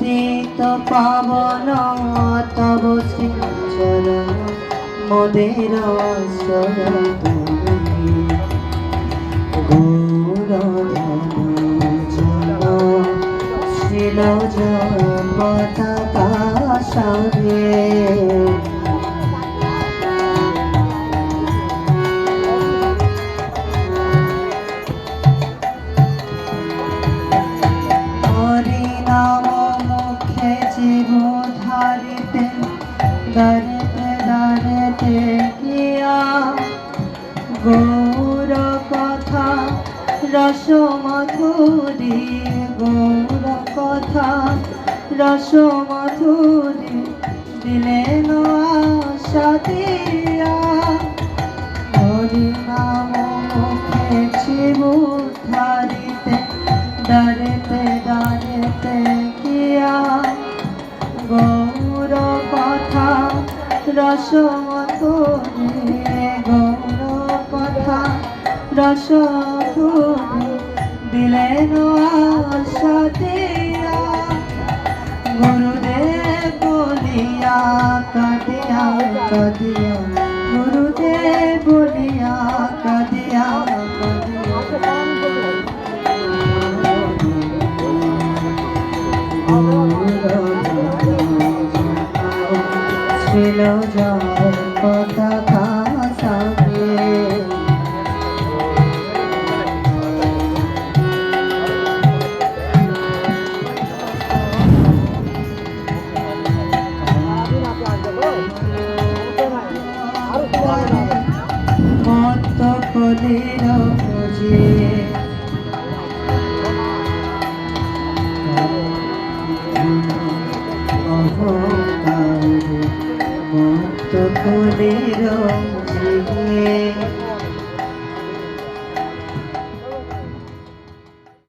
অতীত পাবন তব চরণ মোদের শরণ পতাকা সামনে দারিতে দারিতে গিয়া গৌর কথা রস মধুরী গৌর কথা রস দিলেন আশা দিয়া। রস মধুরে গৌর কথা রস মধুরে দিলেন দিয়া গুরুদেব বলিয়া কাঁদিয়া কাঁদিয়া গুরুদেব বলিয়া কাঁদিয়া ছিল যাওয়ার পতাকা ফুলের